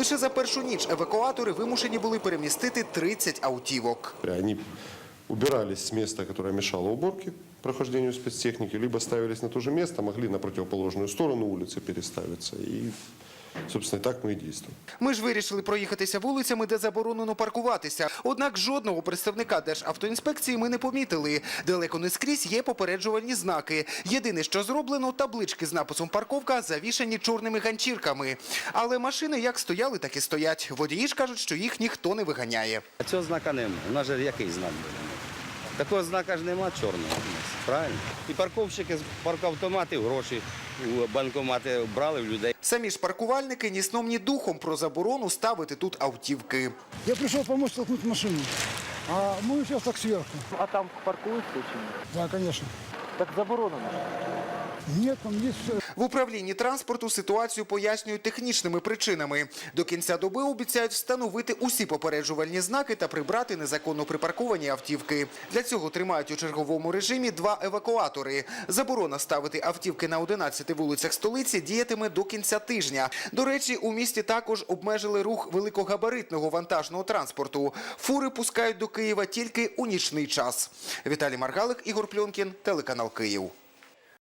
Лише за першу ніч евакуатори вимушені були перемістити 30 автівок. Вони убирались с места, которое мешало уборке, прохождению спецтехники, либо ставились на то же место, могли на противоположную сторону улицы переставиться. И, собственно, так мы и действуем. Ми ж вирішили проїхатися вулицями, де заборонено паркуватися. Однак жодного представника Державтоінспекції ми не помітили. Далеко не скрізь є попереджувальні знаки. Єдине, що зроблено, таблички з написом «Парковка» завішані чорними ганчірками. Але машини як стояли, так і стоять. Водії ж кажуть, що їх ніхто не виганяє. А цього знака немає. У нас же який знак буде? Такого знака ж нема чорного у нас, правильно? І парковщики з паркавтоматів гроші у банкомати брали в людей. Самі ж паркувальники ні сном, ні духом про заборону ставити тут автівки. Я прийшов допомогти толкнути машину. А ми зараз так зверху. А там паркуються чи ні? Да, звісно. Так заборонено. Нет, там все. В управлінні транспорту ситуацію пояснюють технічними причинами. До кінця доби обіцяють встановити усі попереджувальні знаки та прибрати незаконно припарковані автівки. Для цього тримають у черговому режимі два евакуатори. Заборона ставити автівки на 11 вулицях столиці діятиме до кінця тижня. До речі, у місті також обмежили рух великогабаритного вантажного транспорту. Фури пускають до Києва тільки у нічний час. Віталій Маргалик, Ігор Пльонкін, телеканал Київ.